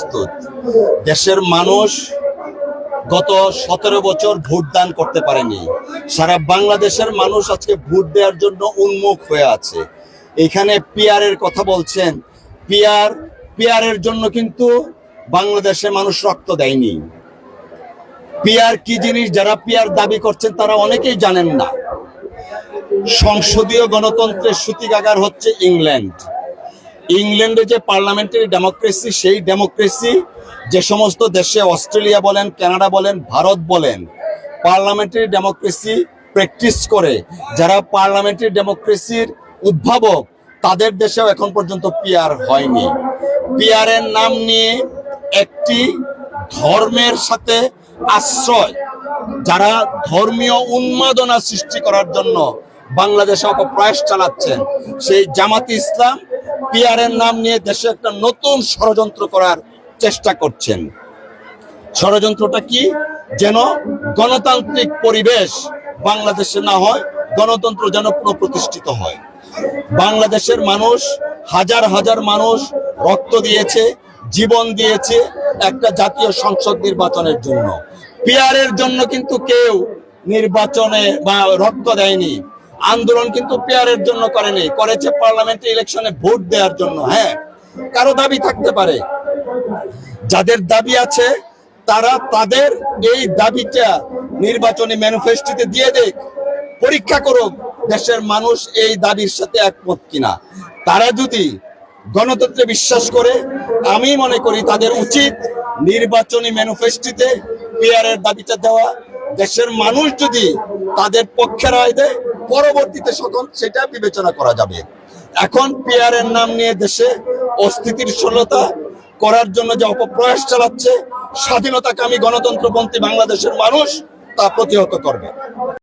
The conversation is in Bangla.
প্রস্তুত। দেশের মানুষ গত সতেরো বছর ভোট দান করতে পারেনি। সারা বাংলাদেশের মানুষ আজকে ভোট দেওয়ার জন্য উন্মুখ হয়ে আছে। এখানে পিয়ারের কথা বলছেন। পিয়ার পিয়ারের জন্য কিন্তু বাংলাদেশে মানুষ রক্ত দেয়নি। পিয়ার কি জিনিস? যারা পিয়ার দাবি করছেন তারা অনেকেই জানেন না। সংসদীয় গণতন্ত্রের সূতিকাগার হচ্ছে ইংল্যান্ড। ইংল্যান্ডে যে পার্লামেন্টারি ডেমোক্রেসি, সেই ডেমোক্রেসি যে সমস্ত দেশে অস্ট্রেলিয়া বলেন, কানাডা বলেন, ভারত বলেন, পার্লামেন্টারি ডেমোক্রেসি প্র্যাকটিস করে। যারা পার্লামেন্টারি ডেমোক্রেসির উদ্ভাবক, তাদের দেশেও এখন পর্যন্ত পিয়ার হয়নি। পিয়ারের নাম নিয়ে একটি ধর্মের সাথে আশ্রয়, যারা ধর্মীয় উন্মাদনা সৃষ্টি করার জন্য বাংলাদেশে অপপ্রয়াস চালাচ্ছেন। সেই জামাতি ইসলাম পিয়ারের নাম নিয়ে দেশে একটা নতুন ষড়যন্ত্র করার চেষ্টা করছেন। ষড়যন্ত্রটা কি? যেন গণতান্ত্রিক পরিবেশ বাংলাদেশে না হয়, গণতন্ত্র যেন পুনঃপ্রতিষ্ঠিত হয়। বাংলাদেশের মানুষ, হাজার হাজার মানুষ রক্ত দিয়েছে, জীবন দিয়েছে একটা জাতীয় সংসদ নির্বাচনের জন্য। পিয়ারের জন্য কিন্তু কেউ নির্বাচনে বা রক্ত দেয়নি। আন্দোলন কিন্তু পেয়ারের জন্য করেনি, করেছে পার্লামেন্ট ইলেকশনে ভোট দেওয়ার জন্য হ্যাঁ। কারও দাবি থাকতে পারে। যাদের দাবি আছে, তারা তাদের এই দাবিটা নির্বাচনী ম্যানিফেস্টোতে দিয়ে দেখ, পরীক্ষা করুক, দেশের মানুষ এই দাবির সাথে একমত কিনা। তারা যদি গণতন্ত্রে বিশ্বাস করে, আমি মনে করি তাদের উচিত নির্বাচনী ম্যানিফেস্টোতে পেয়ারের দাবিটা দেওয়া। দেশের মানুষ যদি তাদের পক্ষে রায় দেয় পরবর্তীতে সেটা বিবেচনা করা যাবে। এখন পিয়ারের নাম নিয়ে দেশে অস্থিতিশীলতা করার জন্য যে অপপ্রয়াস চালাচ্ছে, স্বাধীনতাকামী গণতন্ত্রপন্থী বাংলাদেশের মানুষ তা প্রতিহত করবে।